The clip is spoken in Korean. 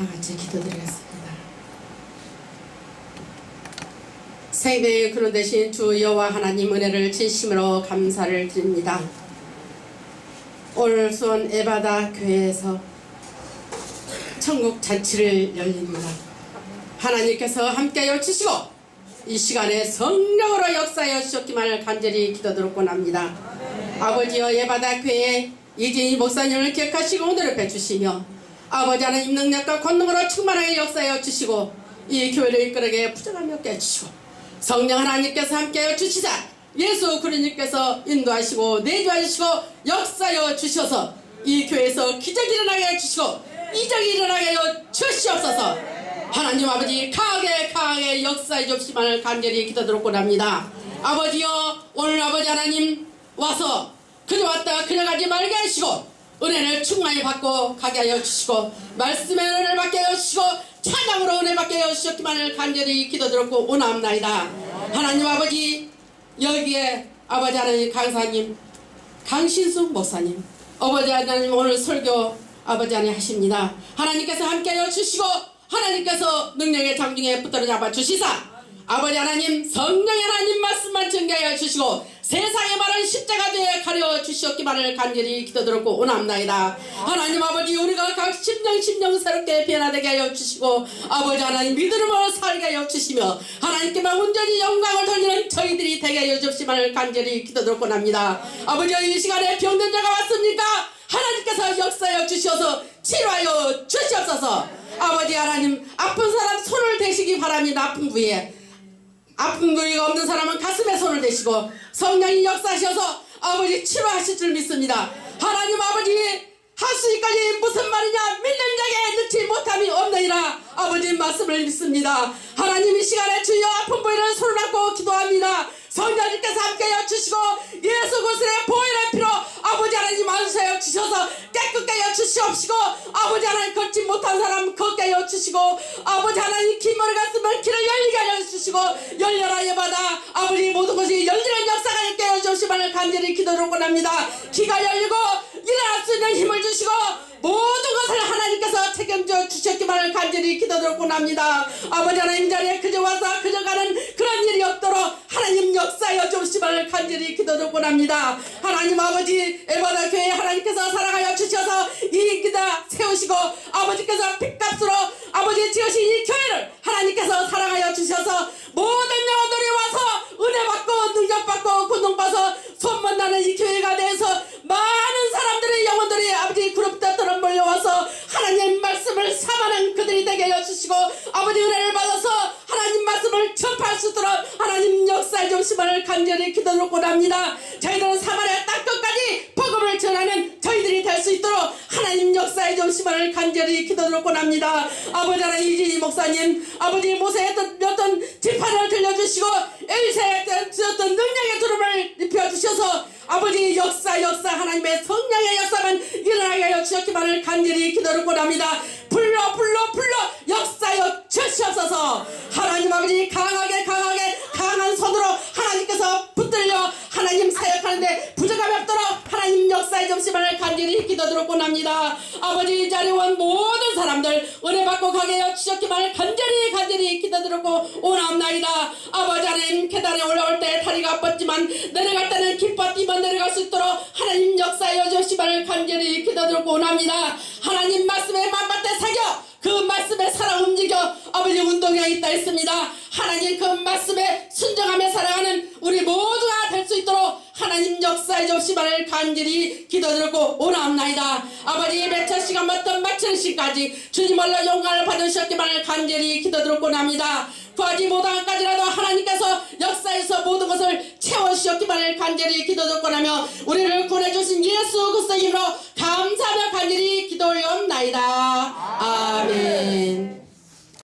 다 같이 기도드리겠습니다. 생명의 근원 되신 주 여호와 하나님 은혜를 진심으로 감사를 드립니다. 오늘 수원 에바다 교회에서 천국 잔치를 열립니다. 하나님께서 함께하여 주시고 이 시간에 성령으로 역사하여 주셨기만을 간절히 기도드렸곤 합니다. 아버지여 예바다 교회 이진희 목사님을 기억하시고 오늘을 뵈주시며 아버지 하나님 능력과 권능으로 충만하게 역사하여 주시고 이 교회를 이끌어게 부정함이 없게 해주시고 성령 하나님께서 함께하여 주시자 예수 그리님께서 인도하시고 내주하시고 역사하여 주셔서 이 교회에서 기적이 일어나게 해주시고 이적이 일어나게 하여 주시옵소서. 하나님 아버지 강하게 강하게 역사해 주시기만을 간절히 기도드렸곤 합니다. 아버지여 오늘 아버지 하나님 와서 그저 왔다가 그냥 가지 말게 하시고 은혜를 충만히 받고 가게 하여 주시고 말씀의 은혜를 받게 하여 주시고 찬양으로 은혜 받게 하여 주셨기만을 간절히 기도드렸고 원합나이다. 하나님 아버지 여기에 아버지 하나님 강사님 강신숙 목사님 아버지 하나님 오늘 설교 아버지 하나님 하십니다. 하나님께서 함께 하여 주시고 하나님께서 능력의 장중에 붙들어 잡아 주시사 아버지 하나님 성령의 하나님 말씀만 전개하여 주시고 세상의 말은 십자가 되어 가려 주시옵기만을 간절히 기도드렸고 원합나이다. 하나님 아버지 우리가 각 심령 심령 새롭게 변화되게 하여 주시고 아버지 하나님 믿음으로 살게 하여 주시며 하나님께만 온전히 영광을 돌리는 저희들이 되게 하여 주시기만을 간절히 기도드렸고 합니다. 아버지 이 시간에 병든 자가 왔습니까? 하나님께서 역사하여 주셔서 치료하여 주시옵소서. 아버지 하나님 아픈 사람 손을 대시기 바랍니다. 아픈 부위에 아픈 부위가 없는 사람은 가슴에 손을 대시고 성령이 역사하셔서 아버지 치료하실 줄 믿습니다. 하나님 아버지 하수이까지 무슨 말이냐 믿는 자에게 넣지 못함이 없느니라 아버지 말씀을 믿습니다. 하나님 이 시간에 주여 아픈 부위를 손을 안고 기도합니다. 성령님께서 함께하여 주시고 예수 그리스도의 보혈의 피로 아버지 하나님 만수하여 주셔서 깨끗게 하여 주시옵시고 아버지 하나님 걷지 못한 사람 걷게 주시고 아버지 하나님 긴 머리 갔으면 길을 열리게 하여 주시고 열려라 예바다 아버지 모든 것이 열리는 역사가 있게 하여 주시기를 간절히 기도를 합니다 귀가 열리고 일어날 수 있는 힘을 주시고 모든 것을 하나님께서 책임져 주셨기만을 간절히 기도드렸곤 합니다. 아버지 하나님 자리에 그저 와서 그저 가는 그런 일이 없도록 하나님 역사여 주시기만을 간절히 기도드렸곤 합니다. 하나님 아버지 에바다 교회 하나님께서 사랑하여 주셔서 이 기다 세우시고 아버지께서 핏값으로 간절히 기도드렸고 합니다. 저희들은 사마리아 땅 끝까지 복음을 전하는 저희들이 될 수 있도록 하나님 역사해 주시기를 간절히 기도드렸고 합니다. 아버지 하나님 이진희 목사님 아버지 모세의 어떤, 지판을 들려주시고 엘세의 어떤 능력의 두름을 입혀주셔서 아버지 역사 역사 하나님의 성령의 역사만 일어나게 하여 주셨기만을 간절히 기도를 합니다. 불러 불러 불러 역사 여 주시 점심을 간절히 기도드렸곤 합니다. 아버지 이 자리에 온 모든 사람들 은혜 받고 가게 하여 주셨기만을 간절히 간절히 기도드렸고 원합나이다. 아버지 하나님 계단에 올라올 때 다리가 아팠지만 내려갈 때는 기뻐 뛰며 내려갈 수 있도록 하나님 역사여 주시기를 간절히 기도드렸고 원합니다. 하나님 말씀에 만반대 사겨 그 말씀에 살아 움직여 아버지 운동에 있다 했습니다. 하나님 그 말씀에 순종하며 살아가는 우리 모두가 될 수 있도록 하나님 역사해 주시기를 간절히 기도드리고 원합나이다. 아버지 매차 시간 맞던 마치는 시까지 주님을로 영광을 받으셨기만을 간절히 기도드리고 합니다. 구하지 못한까지라도 하나님께서 역사에서 모든 것을 채워주셨기만을 간절히 기도드리고 하며 우리를 구해주신 예수 그리스도 이름으로 감사하며 간절히 기도 올려옵나이다. 아멘